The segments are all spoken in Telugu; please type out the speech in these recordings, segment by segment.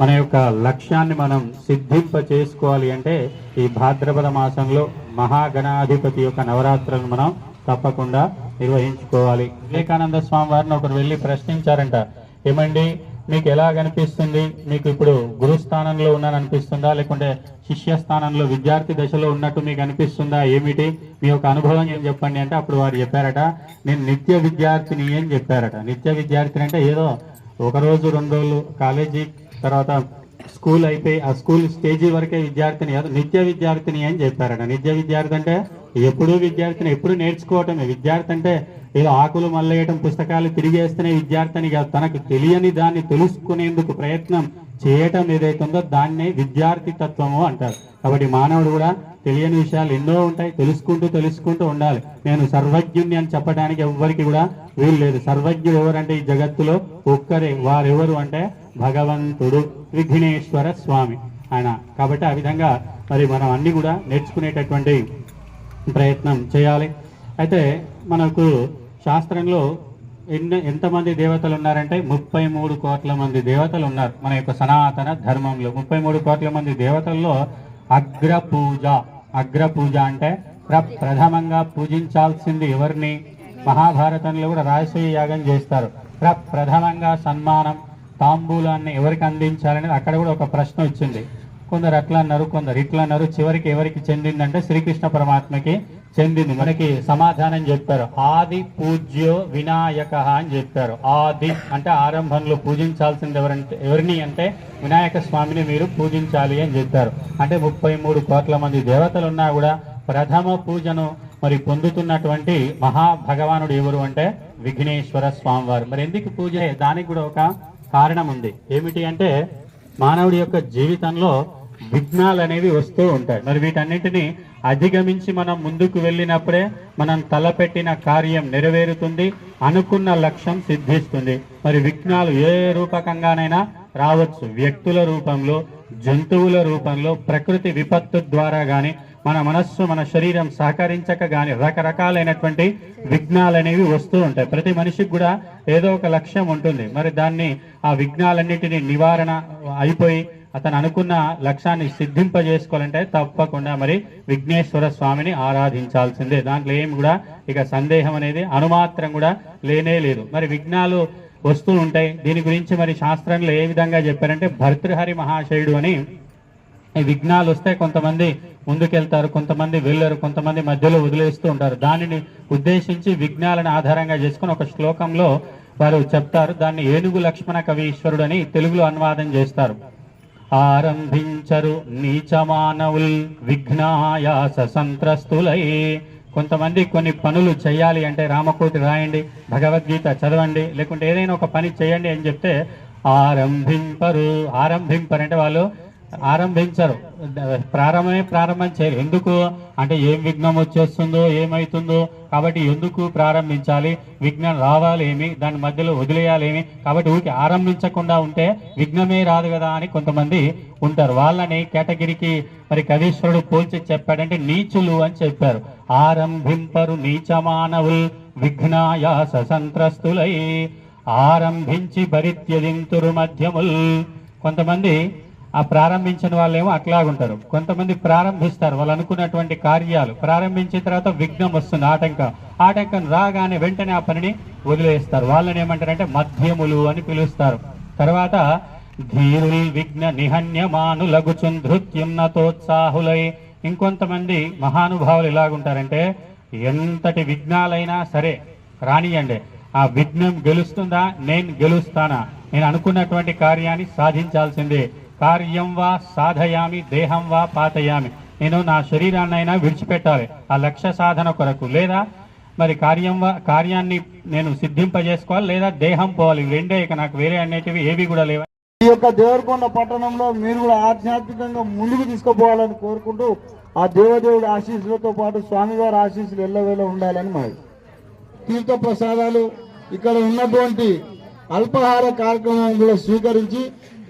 మన యొక్క లక్ష్యాన్ని మనం సిద్ధింప చేసుకోవాలి అంటే ఈ భాద్రపద మాసంలో మహాగణాధిపతి యొక్క నవరాత్రులను మనం తప్పకుండా నిర్వహించుకోవాలి. వివేకానంద స్వామి వారిని ఒకరు వెళ్ళి ప్రశ్నించారంట ఏమండి మీకు ఎలా కనిపిస్తుంది మీకు ఇప్పుడు గురుస్థానంలో ఉన్నాను అనిపిస్తుందా లేకుంటే శిష్య స్థానంలో విద్యార్థి దశలో ఉన్నట్టు మీకు అనిపిస్తుందా? ఏమిటి? మీ యొక్క అనుభవం ఏం చెప్పండి? అంటే అప్పుడు వారు చెప్పారట నేను నిత్య విద్యార్థిని అని చెప్పారట. నిత్య విద్యార్థిని అంటే ఏదో ఒక రోజు రెండు రోజులు కాలేజీ తర్వాత స్కూల్ అయిపోయి ఆ స్కూల్ స్టేజీ వరకే విద్యార్థిని కాదు నిత్య విద్యార్థిని అని చెప్పారట. నిత్య విద్యార్థి అంటే ఎప్పుడూ విద్యార్థిని ఎప్పుడు నేర్చుకోవటమే విద్యార్థి అంటే ఏదో ఆకులు మల్లయ్యటం పుస్తకాలు తిరిగేస్తేనే విద్యార్థిని కాదు. తనకు తెలియని దాన్ని తెలుసుకునేందుకు ప్రయత్నం చేయటం ఏదైతుందో దాన్నే విద్యార్థి తత్వము అంటారు. కాబట్టి మానవుడు కూడా తెలియని విషయాలు ఎన్నో ఉంటాయి. తెలుసుకుంటూ తెలుసుకుంటూ ఉండాలి. నేను సర్వజ్ఞుని అని చెప్పడానికి ఎవ్వరికి కూడా వీలు లేదు. సర్వజ్ఞుడు ఎవరంటే ఈ జగత్తులో ఒక్కరే. వారెవరు అంటే భగవంతుడు విఘ్నేశ్వర స్వామి. ఆయన కాబట్టి ఆ విధంగా మరి మనం అన్ని కూడా నేర్చుకునేటటువంటి ప్రయత్నం చేయాలి. అయితే మనకు శాస్త్రంలో ఎన్ని ఎంతమంది దేవతలు ఉన్నారంటే ముప్పై మూడు కోట్ల మంది దేవతలు ఉన్నారు. మన యొక్క సనాతన ధర్మంలో ముప్పై మూడు కోట్ల మంది దేవతల్లో అగ్ర పూజ. అగ్ర పూజ అంటే ప్ర- ప్రథమంగా పూజించాల్సింది ఎవరిని? మహాభారతంలో కూడా రాజసూయ యాగం చేస్తారు. ప్ర ప్రథమంగా సన్మానం తాంబూలాన్ని ఎవరికి అందించాలనేది అక్కడ కూడా ఒక ప్రశ్న వచ్చింది. కొందరు అట్లా అన్నారు కొందరు ఇట్లా అన్నారు చివరికి ఎవరికి చెందిందంటే శ్రీకృష్ణ పరమాత్మకి చెందింది. మనకి సమాధానం చెప్పారు. ఆది పూజ్యో వినాయక అని చెప్పారు. ఆది అంటే ఆరంభంలో పూజించాల్సింది ఎవరంటే ఎవరిని అంటే వినాయక స్వామిని మీరు పూజించాలి అని చెప్పారు. అంటే ముప్పై మూడు కోట్ల మంది దేవతలు ఉన్నా కూడా ప్రథమ పూజను మరి పొందుతున్నటువంటి మహాభగవానుడు ఎవరు అంటే విఘ్నేశ్వర స్వామివారు. మరి ఎందుకు పూజ? దానికి కూడా ఒక కారణం ఉంది. ఏమిటి అంటే మానవుడి యొక్క జీవితంలో విఘ్నాలు అనేవి వస్తూ ఉంటాయి. మరి వీటన్నిటిని అధిగమించి మనం ముందుకు వెళ్ళినప్పుడే మనం తలపెట్టిన కార్యం నెరవేరుతుంది అనుకున్న లక్ష్యం సిద్ధిస్తుంది. మరి విఘ్నాలు ఏ రూపకంగానైనా రావచ్చు. వ్యక్తుల రూపంలో జంతువుల రూపంలో ప్రకృతి విపత్తు ద్వారా కానీ మన మనస్సు మన శరీరం సహకరించక కానీ రకరకాలైనటువంటి విఘ్నాలు అనేవి వస్తూ ఉంటాయి. ప్రతి మనిషికి కూడా ఏదో ఒక లక్ష్యం ఉంటుంది. మరి దాన్ని ఆ విఘ్నాలన్నింటినీ నివారణ అయిపోయి అతను అనుకున్న లక్ష్యాన్ని సిద్ధింపజేసుకోవాలంటే తప్పకుండా మరి విఘ్నేశ్వర స్వామిని ఆరాధించాల్సిందే. దాంట్లో ఏం కూడా ఇక సందేహం అనేది అనుమాత్రం కూడా లేనే లేదు. మరి విఘ్నాలు వస్తూ ఉంటాయి. దీని గురించి మరి శాస్త్రంలో ఏ విధంగా చెప్పారంటే భర్తృహరి మహాశయుడు అని ఈ విఘ్నాలు వస్తే కొంతమంది ముందుకెళ్తారు కొంతమంది వెళ్ళరు కొంతమంది మధ్యలో వదిలేస్తూ ఉంటారు. దానిని ఉద్దేశించి విఘ్నాలను ఆధారంగా చేసుకుని ఒక శ్లోకంలో వారు చెప్తారు. దాన్ని ఏనుగు లక్ష్మణ కవీశ్వరుడు అని తెలుగులో అనువాదం చేస్తారు. ఆరంభించరు నీచమానవుల్ విఘ్నాయాస సంత్రస్తులై. కొంతమంది కొన్ని పనులు చేయాలి అంటే రామకోటి రాయండి భగవద్గీత చదవండి లేకుంటే ఏదైనా ఒక పని చేయండి అని చెప్తే ఆరంభింపరు. ఆరంభింపరు అంటే వాళ్ళు ఆరంభించరు. ప్రారంభమే ప్రారంభం చేయరు ఎందుకు? అంటే ఏం విఘ్నం వచ్చేస్తుందో ఏమవుతుందో కాబట్టి ఎందుకు ప్రారంభించాలి? విఘ్నం రావాలేమి? దాని మధ్యలో వదిలేయాలేమి? కాబట్టి ఊరికి ఆరంభించకుండా ఉంటే విఘ్నమే రాదు కదా అని కొంతమంది ఉంటారు. వాళ్ళని కేటగిరీకి మరి కవీశ్వరుడు పోల్చి చెప్పాడంటే నీచులు అని చెప్పారు. ఆరంభింపరు నీచమానవుల్ విఘ్నాయాస సంత్రస్తులై. ఆరంభించి భరిత్యదింతురు మధ్యముల్. కొంతమంది ఆ ప్రారంభించిన వాళ్ళేమో అట్లాగుంటారు. కొంతమంది ప్రారంభిస్తారు వాళ్ళు అనుకున్నటువంటి కార్యాలు. ప్రారంభించిన తర్వాత విఘ్నం వస్తుంది ఆటంకం. ఆటంకం రాగానే వెంటనే ఆ పనిని వదిలేస్తారు. వాళ్ళని ఏమంటారంటే మధ్యములు అని పిలుస్తారు. తర్వాత ధీరుల్ విఘ్న నిహన్యమాను లఘుచున్ ధృత్యం నతోత్సాహులై ఇంకొంతమంది మహానుభావులు ఎలాగుంటారంటే ఎంతటి విఘ్నాలైనా సరే రానియండి. ఆ విఘ్నం గెలుస్తుందా? నేను గెలుస్తానా? నేను అనుకున్నటువంటి కార్యాన్ని సాధించాల్సిందే. కార్యం వా సాధయామి దేహం వా పాతయామి. నేను నా శరీరాన్నైనా విడిచిపెట్టాలి. ఆ లక్ష్య సాధన కొరకు. లేదా మరి కార్యం వా కార్యాన్ని నేను సిద్ధింపజేసుకోవాలి లేదా దేహం పోవాలి. రెండే ఇక నాకు వేరే అనేటివి ఏవి కూడా లేవు. ఈ యొక్క దేవరకొండ పట్టణంలో మీరు కూడా ఆధ్యాత్మికంగా ముందుకు తీసుకుపోవాలని కోరుకుంటూ ఆ దేవదేవుడి ఆశీస్సులతో పాటు స్వామివారి ఆశీస్సులు ఎల్లవేళ ఉండాలని మరి తీర్థ ప్రసాదాలు ఇక్కడ ఉన్నటువంటి అల్పాహార కార్యక్రమం కూడా స్వీకరించి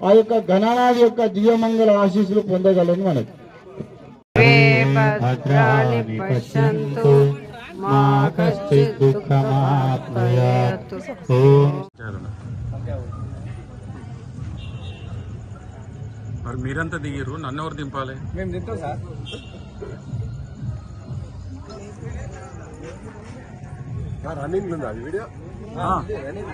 ఆ యొక్క గణనాథి యొక్క దివ్యమంగళ ఆశీస్సులు పొందగలని మనకి. భద్రాన్ని పశ్యంతు మా కశ్చిత్ దుఃఖమాప్నుయాత్. ఓం మరి మీరంతా దిగిర్రు? నన్ను ఎవరు దింపాలి? మేము తింటాం సార్. రన్నింగ్ ఉందా? వీడియో? రన్నింగ్